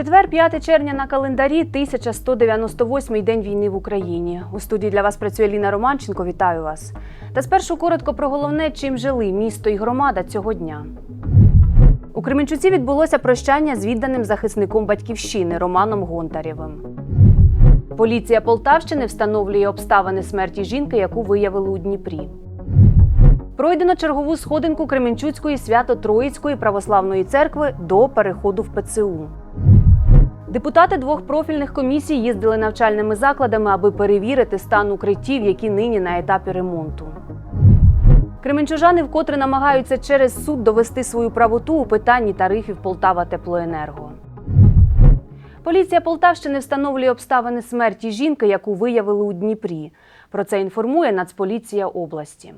Четвер, 5 червня на календарі, 1198 день війни в Україні. У студії для вас працює Ліна Романченко. Вітаю вас. Та спершу коротко про головне, чим жили місто і громада цього дня. У Кременчуці відбулося прощання з відданим захисником батьківщини Романом Гонтарєвим. Поліція Полтавщини встановлює обставини смерті жінки, яку виявили у Дніпрі. Пройдено чергову сходинку Кременчуцької свято-Троїцької православної церкви до переходу в ПЦУ. Депутати двох профільних комісій їздили навчальними закладами, аби перевірити стан укриттів, які нині на етапі ремонту. Кременчужани вкотре намагаються через суд довести свою правоту у питанні тарифів Полтава Теплоенерго. Поліція Полтавщини встановлює обставини смерті жінки, яку виявили у Дніпрі. Про це інформує Нацполіція області.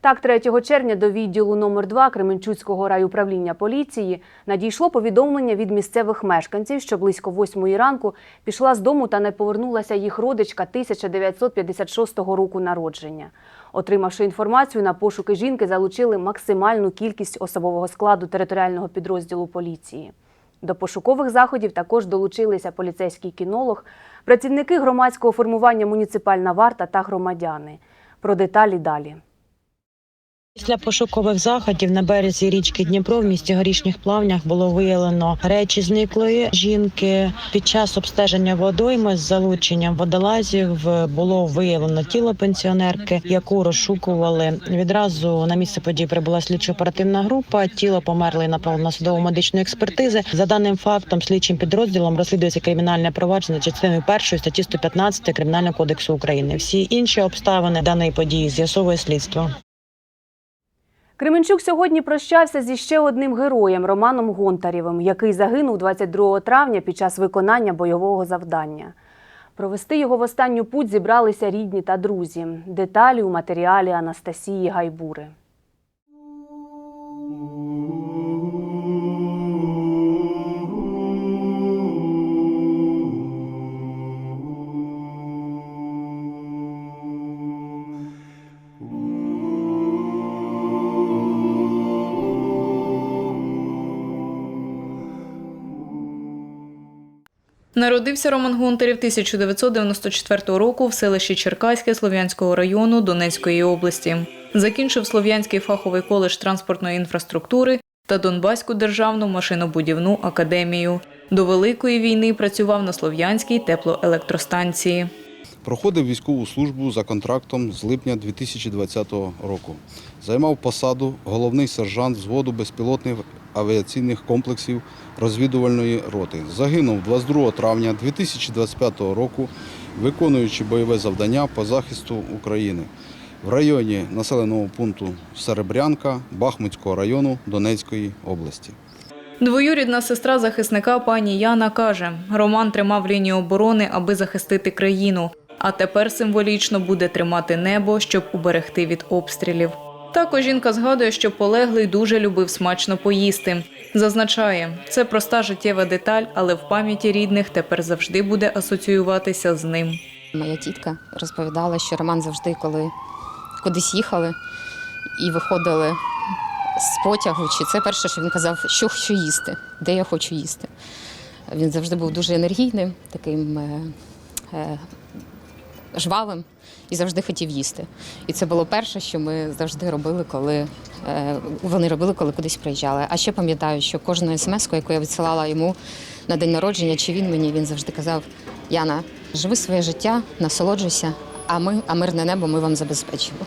Так, 3 червня до відділу номер 2 Кременчуцького райуправління поліції надійшло повідомлення від місцевих мешканців, що близько 8 ранку пішла з дому та не повернулася їх родичка 1956 року народження. Отримавши інформацію, на пошуки жінки залучили максимальну кількість особового складу територіального підрозділу поліції. До пошукових заходів також долучилися поліцейський кінолог, працівники громадського формування муніципальна варта та громадяни. Про деталі далі. Після пошукових заходів на березі річки Дніпро в місті Горішніх Плавнях було виявлено речі зниклої жінки. Під час обстеження водойми з залученням водолазів було виявлено тіло пенсіонерки, яку розшукували. Відразу на місце події прибула слідчо-оперативна група. Тіло померли направлено на судово медичну експертизи. За даним фактом, слідчим підрозділом розслідується кримінальне провадження частиною першої статті 115 кримінального кодексу України. Всі інші обставини даної події з'ясовує слідство. Кременчук сьогодні прощався зі ще одним героєм Романом Гонтарєвим, який загинув 22 травня під час виконання бойового завдання. Провести його в останню путь зібралися рідні та друзі. Деталі у матеріалі Анастасії Гайбури. Народився Роман Гонтарів 1994 року в селищі Черкаське Слов'янського району Донецької області. Закінчив Слов'янський фаховий коледж транспортної інфраструктури та Донбаську державну машинобудівну академію. До Великої війни працював на Слов'янській теплоелектростанції. Проходив військову службу за контрактом з липня 2020 року. Займав посаду головний сержант взводу безпілотних авіаційних комплексів розвідувальної роти. Загинув 22 травня 2025 року, виконуючи бойове завдання по захисту України в районі населеного пункту Серебрянка Бахмутського району Донецької області. Двоюрідна сестра захисника пані Яна каже, Роман тримав лінію оборони, аби захистити країну, а тепер символічно буде тримати небо, щоб уберегти від обстрілів. Також жінка згадує, що полеглий дуже любив смачно поїсти. Зазначає, це проста життєва деталь, але в пам'яті рідних тепер завжди буде асоціюватися з ним. Моя тітка розповідала, що Роман завжди, коли кудись їхали і виходили з потягу, чи це перше, що він казав, що хочу їсти, де я хочу їсти. Він завжди був дуже енергійним, таким е, е, жвавим і завжди хотів їсти. І це було перше, що ми завжди робили, коли е, вони робили, коли кудись приїжджали. А ще пам'ятаю, що кожну смс, яку я відсилала йому на день народження, чи він мені, він завжди казав: Яна, живи своє життя, насолоджуйся, а ми, а мирне небо ми вам забезпечимо.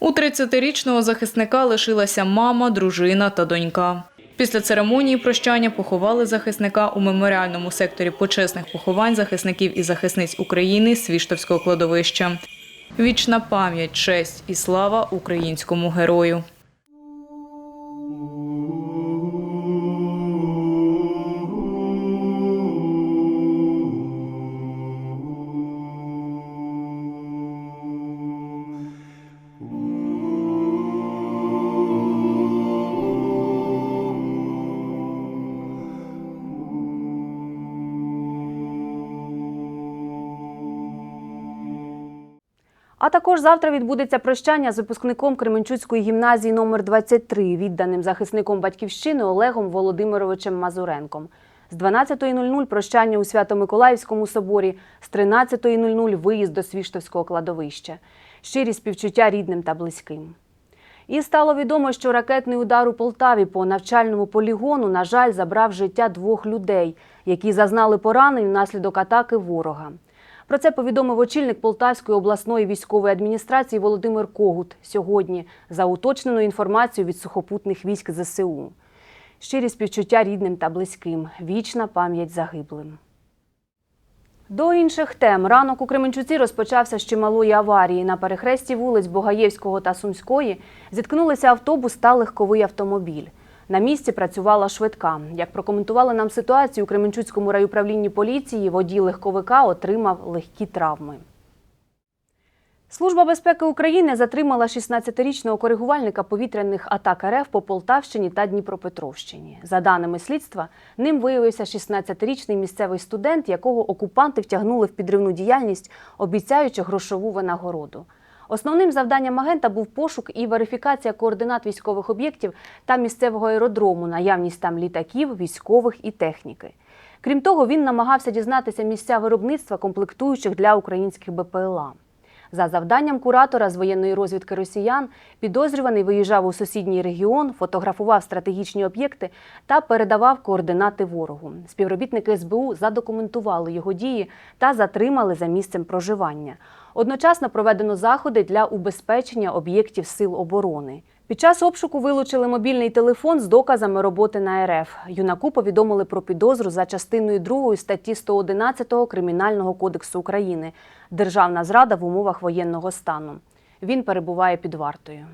У 30-річного захисника лишилася мама, дружина та донька. Після церемонії прощання поховали захисника у меморіальному секторі почесних поховань захисників і захисниць України Свіштовського кладовища. Вічна пам'ять, честь і слава українському герою. А також завтра відбудеться прощання з випускником Кременчуцької гімназії номер 23 відданим захисником батьківщини Олегом Володимировичем Мазуренком. З 12.00 прощання у Свято-Миколаївському соборі, з 13.00 виїзд до Свіштовського кладовища. Щирі співчуття рідним та близьким. І стало відомо, що ракетний удар у Полтаві по навчальному полігону, на жаль, забрав життя двох людей, які зазнали поранень внаслідок атаки ворога. Про це повідомив очільник Полтавської обласної військової адміністрації Володимир Когут сьогодні за уточненою інформацією від сухопутних військ ЗСУ. Щирі співчуття рідним та близьким. Вічна пам'ять загиблим. До інших тем ранок у Кременчуці розпочався з чималої аварії. На перехресті вулиць Богаєвського та Сумської зіткнулися автобус та легковий автомобіль. На місці працювала швидка. Як прокоментували нам ситуацію у Кременчуцькому райуправлінні поліції, водій легковика отримав легкі травми. Служба безпеки України затримала 16-річного коригувальника повітряних атак РФ по Полтавщині та Дніпропетровщині. За даними слідства, ним виявився 16-річний місцевий студент, якого окупанти втягнули в підривну діяльність, обіцяючи грошову винагороду. Основним завданням агента був пошук і верифікація координат військових об'єктів та місцевого аеродрому, наявність там літаків, військових і техніки. Крім того, він намагався дізнатися місця виробництва комплектуючих для українських БПЛА. За завданням куратора з воєнної розвідки росіян, підозрюваний виїжджав у сусідній регіон, фотографував стратегічні об'єкти та передавав координати ворогу. Співробітники СБУ задокументували його дії та затримали за місцем проживання. Одночасно проведено заходи для убезпечення об'єктів сил оборони. Під час обшуку вилучили мобільний телефон з доказами роботи на РФ. Юнаку повідомили про підозру за частиною 2 статті 111 Кримінального кодексу України Державна зрада в умовах воєнного стану. Він перебуває під вартою.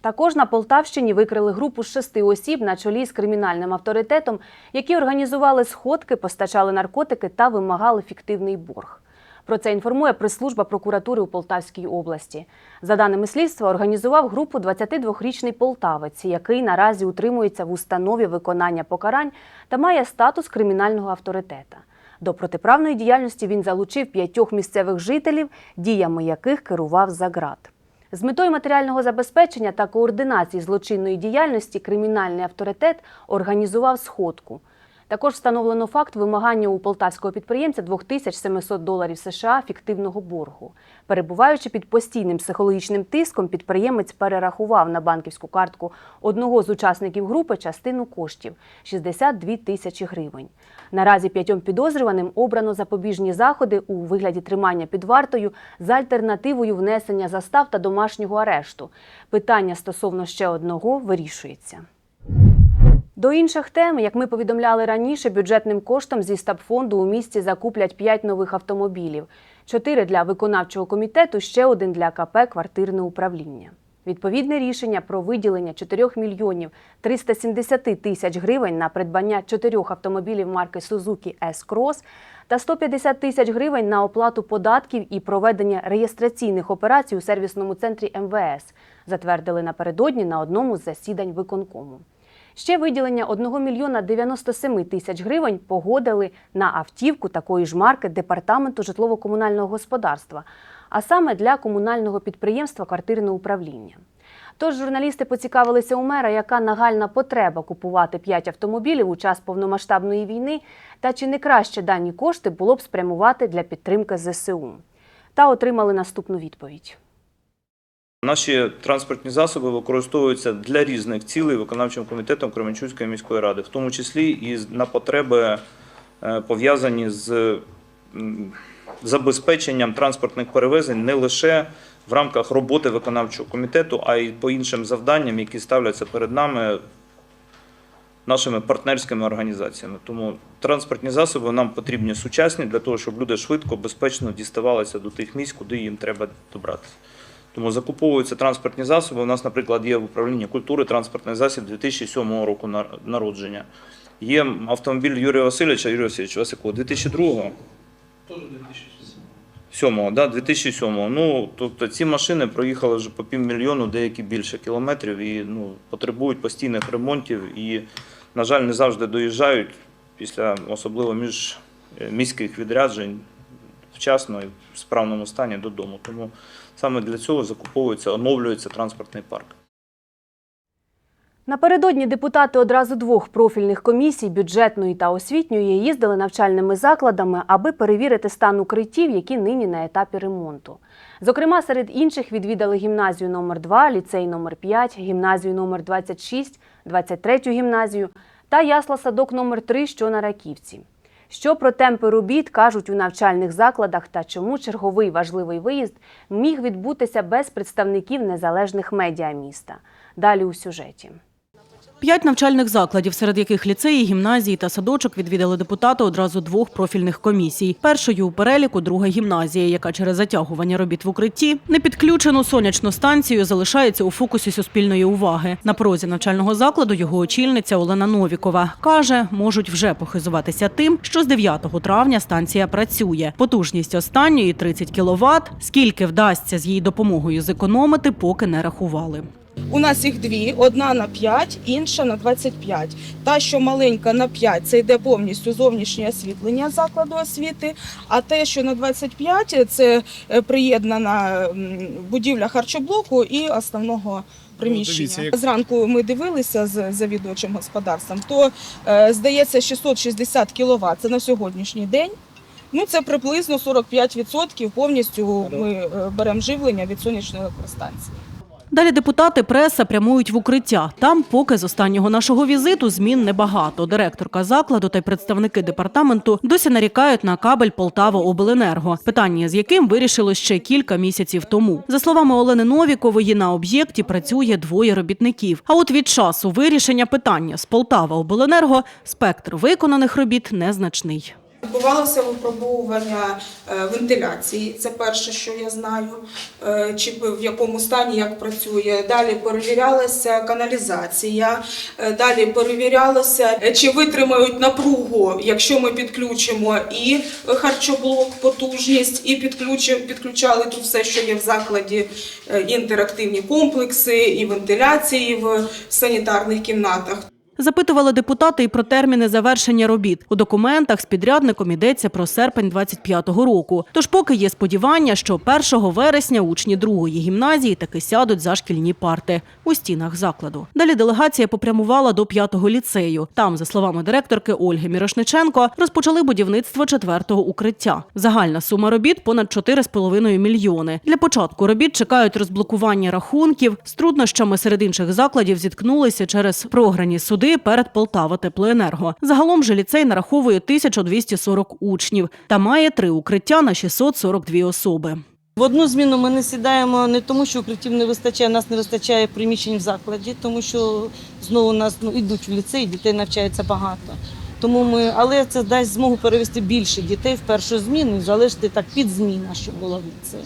Також на Полтавщині викрили групу з шести осіб на чолі з кримінальним авторитетом, які організували сходки, постачали наркотики та вимагали фіктивний борг. Про це інформує прес-служба прокуратури у Полтавській області. За даними слідства, організував групу 22-річний полтавець, який наразі утримується в установі виконання покарань та має статус кримінального авторитета. До протиправної діяльності він залучив п'ятьох місцевих жителів, діями яких керував за ґрат. З метою матеріального забезпечення та координації злочинної діяльності кримінальний авторитет організував сходку. Також встановлено факт вимагання у полтавського підприємця 2700 доларів США фіктивного боргу. Перебуваючи під постійним психологічним тиском, підприємець перерахував на банківську картку одного з учасників групи частину коштів 62 тисячі гривень. Наразі п'ятьом підозрюваним обрано запобіжні заходи у вигляді тримання під вартою з альтернативою внесення застав та домашнього арешту. Питання стосовно ще одного вирішується. До інших тем, як ми повідомляли раніше, бюджетним коштом зі стабфонду у місті закуплять 5 нових автомобілів: 4 для виконавчого комітету, ще один для КП Квартирне управління. Відповідне рішення про виділення 4 мільйонів 370 тисяч гривень на придбання чотирьох автомобілів марки Suzuki S-Cross та 150 тисяч гривень на оплату податків і проведення реєстраційних операцій у сервісному центрі МВС затвердили напередодні на одному з засідань виконкому. Ще виділення 1 мільйона 97 тисяч гривень погодили на автівку такої ж марки Департаменту житлово-комунального господарства, а саме для комунального підприємства «Квартирне управління». Тож журналісти поцікавилися у мера, яка нагальна потреба купувати 5 автомобілів у час повномасштабної війни, та чи не краще дані кошти було б спрямувати для підтримки ЗСУ. Та отримали наступну відповідь. Наші транспортні засоби використовуються для різних цілей виконавчим комітетом Кременчуцької міської ради, в тому числі і на потреби е, пов'язані з забезпеченням транспортних перевезень не лише в рамках роботи виконавчого комітету, а й по іншим завданням, які ставляться перед нами нашими партнерськими організаціями. Тому транспортні засоби нам потрібні сучасні для того, щоб люди швидко, безпечно діставалися до тих місць, куди їм треба добратися. Тому закуповуються транспортні засоби. У нас, наприклад, є в управлінні культури транспортний засіб 2007 року народження. Є автомобіль Юрія Васильовича, Юрій Васильович, у вас якого? 2002-го? Теж 2007. да, 2007-го. Ну, тобто ці машини проїхали вже по півмільйону, деякі більше кілометрів і ну, потребують постійних ремонтів і, на жаль, не завжди доїжджають після особливо міжміських відряджень вчасно і в справному стані додому. Тому саме для цього закуповується, оновлюється транспортний парк. Напередодні депутати одразу двох профільних комісій бюджетної та освітньої їздили навчальними закладами, аби перевірити стан укриттів, які нині на етапі ремонту. Зокрема, серед інших відвідали гімназію номер 2 ліцей номер 5 гімназію номер 26 23 гімназію та ясла-садок номер 3 що на Раківці. Що про темпи робіт кажуть у навчальних закладах та чому черговий важливий виїзд міг відбутися без представників незалежних медіа міста. Далі у сюжеті. П'ять навчальних закладів, серед яких ліцеї, гімназії та садочок відвідали депутати одразу двох профільних комісій. Першою у переліку друга гімназія, яка через затягування робіт в укритті непідключену сонячну станцію залишається у фокусі суспільної уваги. На прозі навчального закладу його очільниця Олена Новікова каже, можуть вже похизуватися тим, що з 9 травня станція працює. Потужність останньої 30 кВт. Скільки вдасться з її допомогою зекономити, поки не рахували. У нас їх дві: одна на 5, інша на 25. Та, що маленька на 5, це йде повністю зовнішнє освітлення закладу освіти. А те, що на 25, це е, приєднана будівля харчоблоку і основного приміщення. дивіться, Зранку ми дивилися з завідувачем господарством, то е, здається 660 кВт. Це на сьогоднішній день. Ну, це приблизно 45% повністю ми е, беремо живлення від сонячної електростанції. Далі депутати преса прямують в укриття. Там, поки з останнього нашого візиту, змін небагато. Директорка закладу та й представники департаменту досі нарікають на кабель Полтава Обленерго. Питання з яким вирішили ще кілька місяців тому. За словами Олени Новікової, на об'єкті працює двоє робітників. А от від часу вирішення питання з Полтава Обленерго спектр виконаних робіт незначний. Відбувалося випробовування е, вентиляції. Це перше, що я знаю, е, чи в якому стані як працює. Далі перевірялася каналізація, е, далі перевірялося, чи витримають напругу, якщо ми підключимо і харчоблок, потужність, і підключали тут все, що є в закладі, інтерактивні комплекси, і вентиляції в санітарних кімнатах. Запитували депутати і про терміни завершення робіт. У документах з підрядником йдеться про серпень 25-го року. Тож поки є сподівання, що 1 вересня учні другої гімназії таки сядуть за шкільні парти у стінах закладу. Далі делегація попрямувала до п'ятого ліцею. Там, за словами директорки Ольги Мірошниченко, розпочали будівництво четвертого укриття. Загальна сума робіт понад 4,5 мільйони. Для початку робіт чекають розблокування рахунків. З труднощами серед інших закладів зіткнулися через програні суди перед Полтава Теплоенерго. Загалом же ліцей нараховує 1240 учнів та має три укриття на 642 особи. В одну зміну ми не сідаємо не тому, що укриттів не вистачає, нас не вистачає приміщень в закладі, тому що знову нас ну, йдуть в ліцей, дітей навчається багато. Тому ми, але це дасть змогу перевести більше дітей в першу зміну залишити так під зміна, щоб була в ліцеї.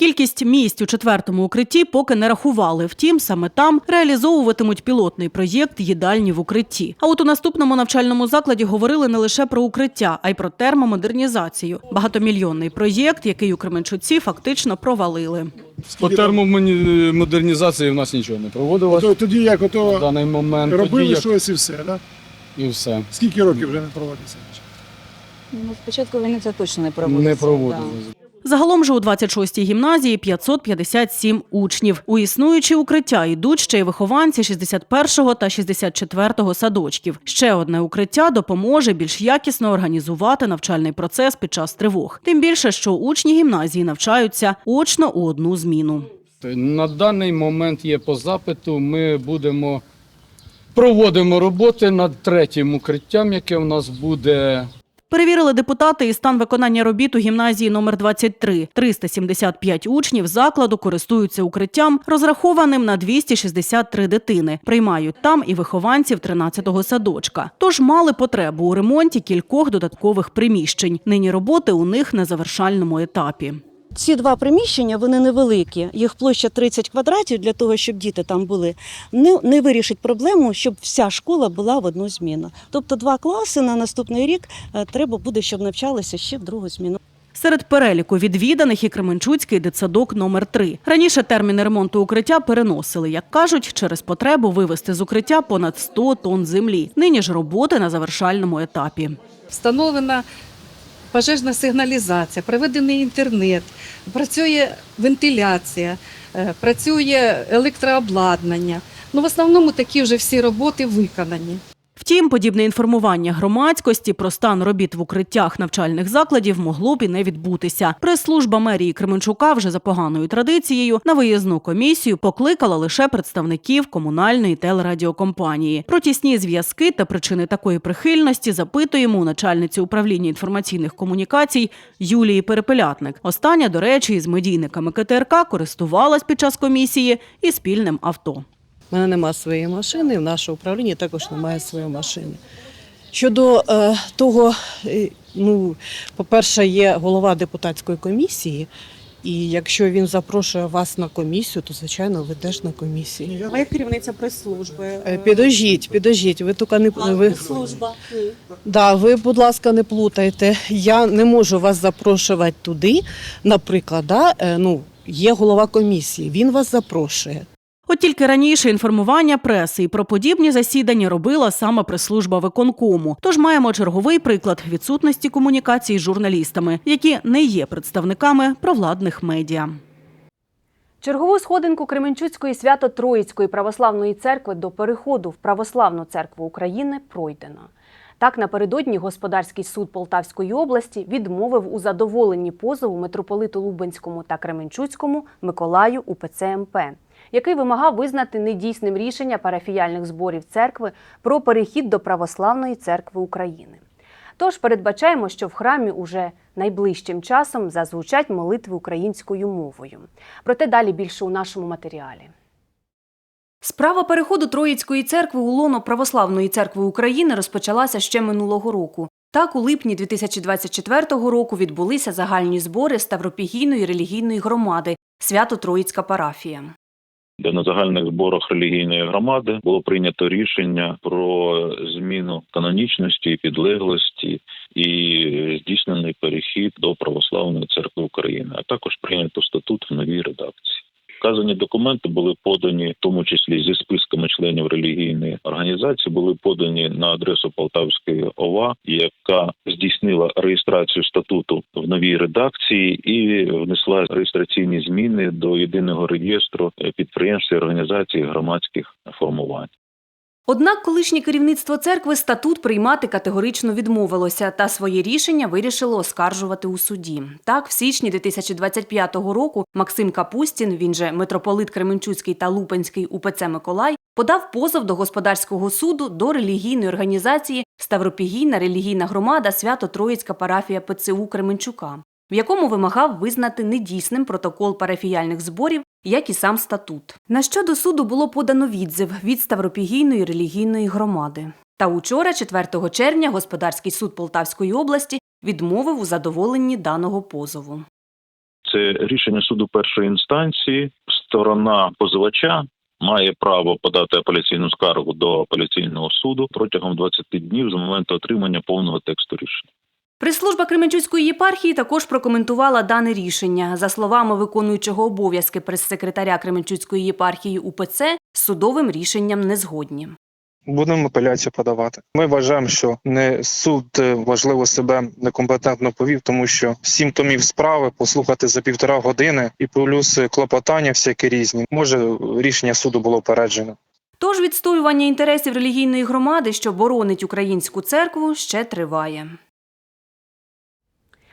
Кількість місць у четвертому укритті поки не рахували. Втім, саме там реалізовуватимуть пілотний проєкт їдальні в укритті. А от у наступному навчальному закладі говорили не лише про укриття, а й про термомодернізацію. Багатомільйонний проєкт, який у Кременчуці фактично провалили. По термомодернізації в нас нічого не проводилось То, тоді як в ото даний момент. Тоді робили як щось і все, да? і все. Скільки років вже не проводиться? Ну, спочатку війни це точно не Не проводилось. Загалом же у 26-й гімназії 557 учнів. У існуючі укриття йдуть ще й вихованці 61-го та 64-го садочків. Ще одне укриття допоможе більш якісно організувати навчальний процес під час тривог. Тим більше, що учні гімназії навчаються очно у одну зміну. На даний момент є по запиту. Ми будемо проводимо роботи над третім укриттям, яке в нас буде Перевірили депутати і стан виконання робіт у гімназії номер 23. 375 учнів закладу користуються укриттям, розрахованим на 263 дитини. Приймають там і вихованців 13-го садочка. Тож мали потребу у ремонті кількох додаткових приміщень. Нині роботи у них на завершальному етапі. Ці два приміщення вони невеликі. Їх площа 30 квадратів для того, щоб діти там були. Не, не вирішить проблему, щоб вся школа була в одну зміну. Тобто два класи на наступний рік е, треба буде, щоб навчалися ще в другу зміну. Серед переліку відвіданих і Кременчуцький дитсадок номер 3 Раніше терміни ремонту укриття переносили, як кажуть, через потребу вивезти з укриття понад 100 тонн землі. Нині ж роботи на завершальному етапі. Встановлена пожежна сигналізація, проведений інтернет, працює вентиляція, е, працює електрообладнання. Ну, в основному такі вже всі роботи виконані. Втім, подібне інформування громадськості про стан робіт в укриттях навчальних закладів могло б і не відбутися. Прес-служба мерії Кременчука вже за поганою традицією на виїзну комісію покликала лише представників комунальної телерадіокомпанії. Про тісні зв'язки та причини такої прихильності запитуємо у начальниці управління інформаційних комунікацій Юлії Перепелятник. Остання, до речі, із медійниками КТРК користувалась під час комісії і спільним авто. У мене немає своєї машини, в нашому управлінні також немає своєї машини. Щодо е, того, е, ну, по-перше, є голова депутатської комісії, і якщо він запрошує вас на комісію, то звичайно ви теж на комісії. Ви керівниця прес-служби. Е, Підождіть, підождіть, ви тільки не ви, служба. да, ви, будь ласка, не плутайте. Я не можу вас запрошувати туди. Наприклад, да, е, ну, є голова комісії, він вас запрошує. От тільки раніше інформування преси і про подібні засідання робила саме прес-служба виконкому. Тож маємо черговий приклад відсутності комунікації з журналістами, які не є представниками провладних медіа. Чергову сходинку Кременчуцької свято-Троїцької православної церкви до переходу в Православну церкву України пройдено. Так, напередодні господарський суд Полтавської області відмовив у задоволенні позову митрополиту Лубенському та Кременчуцькому Миколаю УПЦ МП, який вимагав визнати недійсним рішення парафіяльних зборів церкви про перехід до Православної церкви України. Тож передбачаємо, що в храмі уже найближчим часом зазвучать молитви українською мовою. Проте далі більше у нашому матеріалі. Справа переходу Троїцької церкви у лоно Православної церкви України розпочалася ще минулого року. Так, у липні 2024 року відбулися загальні збори Ставропігійної релігійної громади Свято-Троїцька парафія. Де на загальних зборах релігійної громади було прийнято рішення про зміну канонічності, підлеглості і здійснений перехід до православної церкви України, а також прийнято статут в новій редакції. Вказані документи були подані, в тому числі зі списками членів релігійної організації, були подані на адресу Полтавської ОВА, яка здійснила реєстрацію статуту в новій редакції і внесла реєстраційні зміни до єдиного реєстру підприємств і організацій громадських формувань. Однак колишнє керівництво церкви статут приймати категорично відмовилося та своє рішення вирішило оскаржувати у суді. Так, в січні 2025 року Максим Капустін, він же митрополит Кременчуцький та Лупенський УПЦ Миколай, подав позов до господарського суду до релігійної організації Ставропігійна релігійна громада Свято-Троїцька парафія ПЦУ Кременчука, в якому вимагав визнати недійсним протокол парафіяльних зборів як і сам статут. На що до суду було подано відзив від Ставропігійної релігійної громади. Та учора, 4 червня, господарський суд Полтавської області відмовив у задоволенні даного позову. Це рішення суду першої інстанції. Сторона позивача має право подати апеляційну скаргу до апеляційного суду протягом 20 днів з моменту отримання повного тексту рішення. Прес-служба Кременчуцької єпархії також прокоментувала дане рішення. За словами виконуючого обов'язки прес-секретаря Кременчуцької єпархії УПЦ, з судовим рішенням не згодні. Будемо апеляцію подавати. Ми вважаємо, що не суд е, важливо себе некомпетентно повів, тому що сім томів справи послухати за півтора години і плюс клопотання всякі різні. Може рішення суду було опереджено. Тож відстоювання інтересів релігійної громади, що боронить українську церкву, ще триває.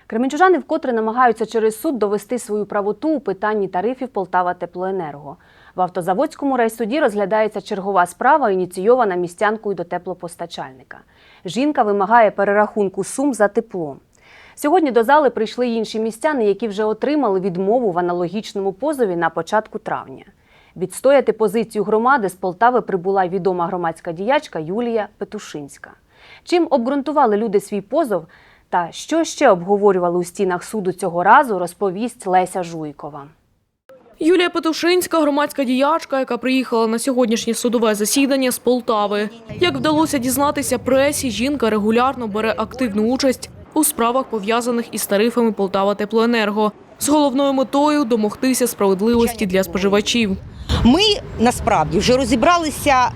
Кременчужани вкотре намагаються через суд довести свою правоту у питанні тарифів Полтава Теплоенерго. В автозаводському райсуді розглядається чергова справа, ініційована містянкою до теплопостачальника. Жінка вимагає перерахунку сум за тепло. Сьогодні до зали прийшли інші містяни, які вже отримали відмову в аналогічному позові на початку травня. Відстояти позицію громади з Полтави прибула відома громадська діячка Юлія Петушинська. Чим обґрунтували люди свій позов та що ще обговорювали у стінах суду цього разу, розповість Леся Жуйкова. Юлія Петушинська, громадська діячка, яка приїхала на сьогоднішнє судове засідання з Полтави. Як вдалося дізнатися пресі, жінка регулярно бере активну участь у справах, пов'язаних із тарифами Полтава Теплоенерго, з головною метою домогтися справедливості для споживачів. Ми насправді вже розібралися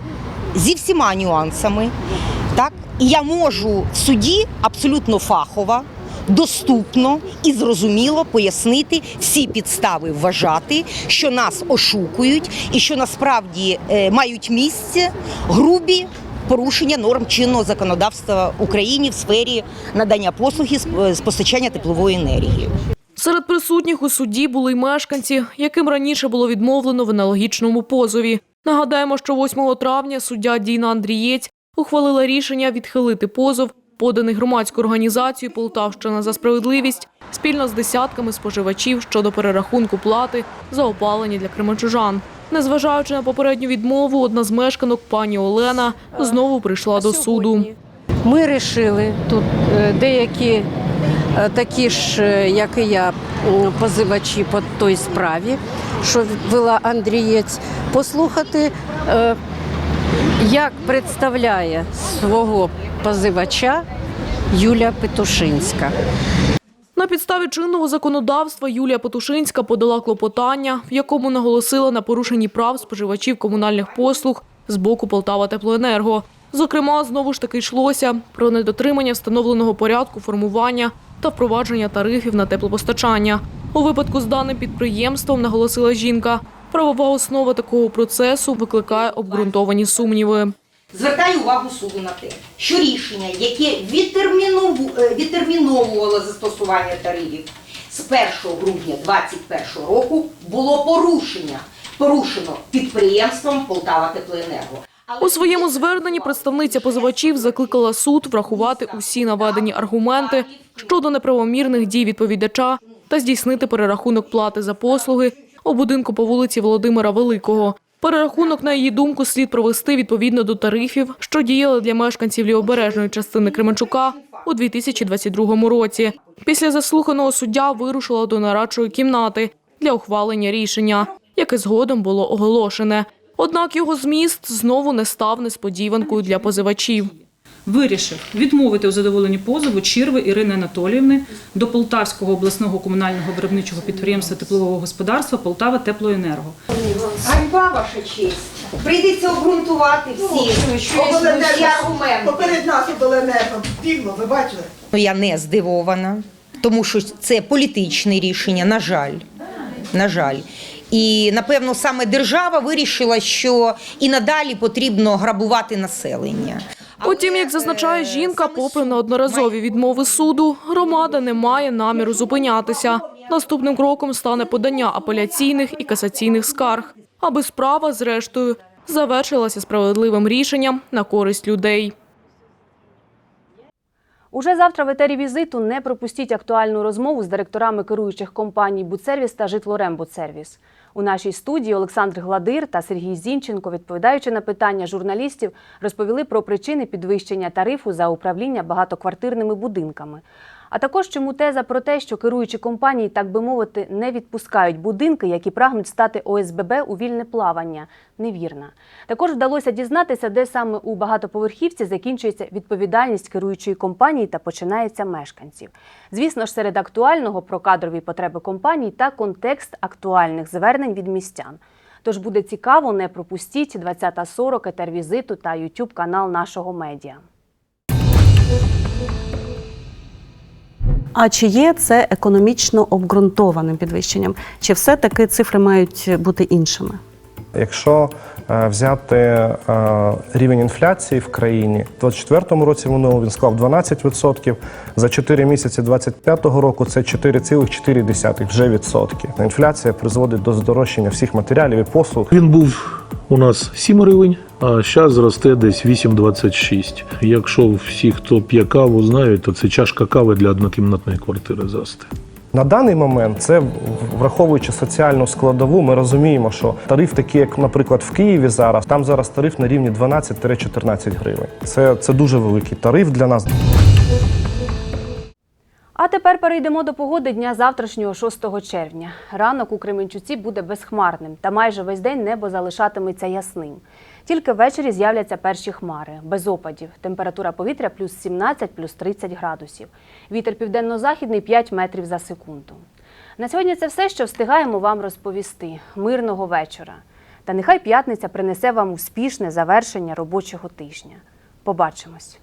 зі всіма нюансами. Так? І я можу в суді абсолютно фахова доступно і зрозуміло пояснити всі підстави вважати, що нас ошукують і що насправді е, мають місце грубі порушення норм чинного законодавства Україні в сфері надання послуги е, з постачання теплової енергії. Серед присутніх у суді були й мешканці, яким раніше було відмовлено в аналогічному позові. Нагадаємо, що 8 травня суддя Діна Андрієць ухвалила рішення відхилити позов, поданий громадською організацією Полтавщина за справедливість спільно з десятками споживачів щодо перерахунку плати за опалення для кременчужан. Незважаючи на попередню відмову, одна з мешканок, пані Олена, знову прийшла до суду. Ми вирішили тут е, деякі е, такі ж, е, як і я, позивачі по той справі, що вела Андрієць, послухати, як представляє свого позивача Юлія Петушинська. На підставі чинного законодавства Юлія Петушинська подала клопотання, в якому наголосила на порушенні прав споживачів комунальних послуг з боку Полтава Теплоенерго. Зокрема, знову ж таки йшлося про недотримання встановленого порядку формування та впровадження тарифів на теплопостачання. У випадку з даним підприємством наголосила жінка. Правова основа такого процесу викликає обґрунтовані сумніви. Звертаю увагу суду на те, що рішення, яке е, відтерміновувало застосування тарифів з 1 грудня 2021 року, було порушення. Порушено підприємством Полтава Теплоенерго. У своєму зверненні представниця позивачів закликала суд врахувати усі наведені аргументи щодо неправомірних дій відповідача та здійснити перерахунок плати за послуги у будинку по вулиці Володимира Великого. Перерахунок, на її думку, слід провести відповідно до тарифів, що діяли для мешканців лівобережної частини Кременчука у 2022 році. Після заслуханого суддя вирушила до нарадчої кімнати для ухвалення рішення, яке згодом було оголошене. Однак його зміст знову не став несподіванкою для позивачів. Вирішив відмовити у задоволенні позову Чірви Ірини Анатоліївни до Полтавського обласного комунального виробничого підприємства теплового господарства Полтава Теплоенерго. Ганьба, ваша честь. Прийдеться обґрунтувати всі аргументи. Поперед нас обленерго бігло, ви бачили? Ну, Я не здивована, тому що це політичне рішення, на жаль. На жаль. І напевно саме держава вирішила, що і надалі потрібно грабувати населення. Утім, як зазначає жінка, попри неодноразові відмови суду, громада не має наміру зупинятися. Наступним кроком стане подання апеляційних і касаційних скарг, аби справа, зрештою, завершилася справедливим рішенням на користь людей. Уже завтра в етері візиту не пропустіть актуальну розмову з директорами керуючих компаній «Будсервіс» та «Житлорембудсервіс». У нашій студії Олександр Гладир та Сергій Зінченко, відповідаючи на питання журналістів, розповіли про причини підвищення тарифу за управління багатоквартирними будинками. А також чому теза про те, що керуючі компанії, так би мовити, не відпускають будинки, які прагнуть стати ОСББ у вільне плавання, невірна. Також вдалося дізнатися, де саме у багатоповерхівці закінчується відповідальність керуючої компанії та починається мешканців. Звісно ж, серед актуального про кадрові потреби компаній та контекст актуальних звернень від містян. Тож буде цікаво, не пропустіть 20.40 етер візиту та YouTube канал нашого медіа. А чи є це економічно обґрунтованим підвищенням? Чи все-таки цифри мають бути іншими? Якщо е, взяти е, рівень інфляції в країні, в 2024 році минуло він склав 12%, за 4 місяці 2025 року це 4,4 вже відсотки. Інфляція призводить до здорожчання всіх матеріалів і послуг. Він був у нас 7 гривень, а зараз зросте десь 8,26. Якщо всі, хто п'є каву, знають, то це чашка кави для однокімнатної квартири зросте. На даний момент це враховуючи соціальну складову, ми розуміємо, що тариф такий, як, наприклад, в Києві зараз, там зараз тариф на рівні 12-14 гривень. Це, це дуже великий тариф для нас. А тепер перейдемо до погоди дня завтрашнього 6 червня. Ранок у Кременчуці буде безхмарним, та майже весь день небо залишатиметься ясним. Тільки ввечері з'являться перші хмари, без опадів. Температура повітря плюс 17, плюс 30 градусів. Вітер південно-західний 5 метрів за секунду. На сьогодні це все, що встигаємо вам розповісти. Мирного вечора. Та нехай п'ятниця принесе вам успішне завершення робочого тижня. Побачимось.